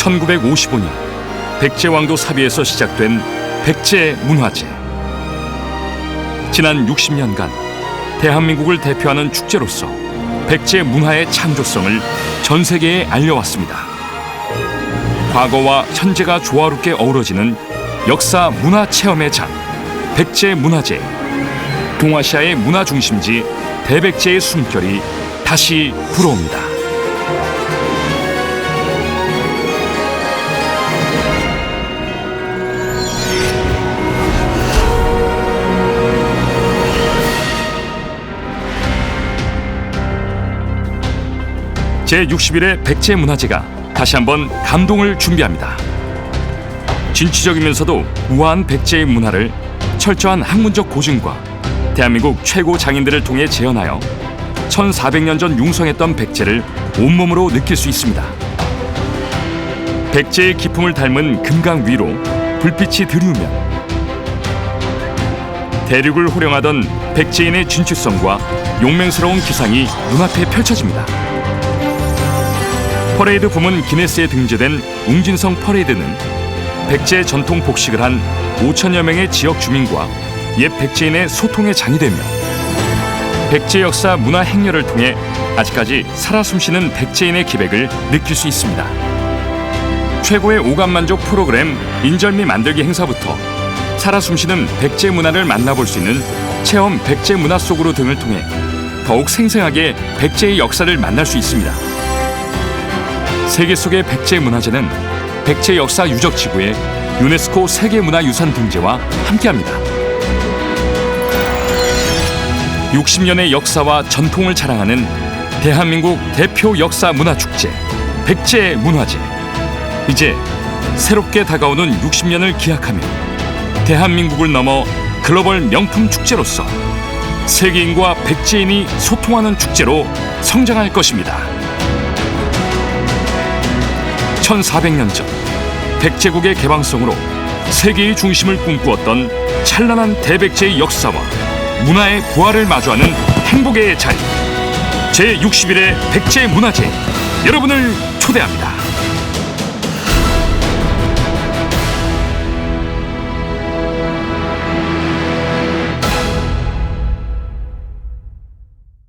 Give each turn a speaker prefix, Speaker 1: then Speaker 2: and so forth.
Speaker 1: 1955년 백제왕도 사비에서 시작된 백제 문화제. 지난 60년간 대한민국을 대표하는 축제로서 백제 문화의 창조성을 전 세계에 알려왔습니다. 과거와 현재가 조화롭게 어우러지는 역사 문화 체험의 장 백제 문화제. 동아시아의 문화 중심지 대백제의 숨결이 다시 불어옵니다. 제61회 백제 문화제가 다시 한번 감동을 준비합니다. 진취적이면서도 우아한 백제의 문화를 철저한 학문적 고증과 대한민국 최고 장인들을 통해 재현하여 1400년 전 융성했던 백제를 온몸으로 느낄 수 있습니다. 백제의 기풍을 닮은 금강 위로 불빛이 드리우면 대륙을 호령하던 백제인의 진취성과 용맹스러운 기상이 눈앞에 펼쳐집니다. 퍼레이드 부문 기네스에 등재된 웅진성 퍼레이드는 백제 전통 복식을 한 5천여 명의 지역 주민과 옛 백제인의 소통의 장이 되며 백제 역사 문화 행렬을 통해 아직까지 살아 숨쉬는 백제인의 기백을 느낄 수 있습니다. 최고의 오감 만족 프로그램 인절미 만들기 행사부터 살아 숨쉬는 백제 문화를 만나볼 수 있는 체험 백제 문화 속으로 등을 통해 더욱 생생하게 백제의 역사를 만날 수 있습니다. 세계 속의 백제 문화제는 백제 역사 유적 지구의 유네스코 세계문화유산 등재와 함께합니다. 60년의 역사와 전통을 자랑하는 대한민국 대표 역사 문화 축제 백제 문화제. 이제 새롭게 다가오는 60년을 기약하며 대한민국을 넘어 글로벌 명품 축제로서 세계인과 백제인이 소통하는 축제로 성장할 것입니다. 1400년 전 백제국의 개방성으로 세계의 중심을 꿈꾸었던 찬란한 대백제의 역사와 문화의 부활을 마주하는 행복의 자리 제61회 백제 문화제 여러분을 초대합니다.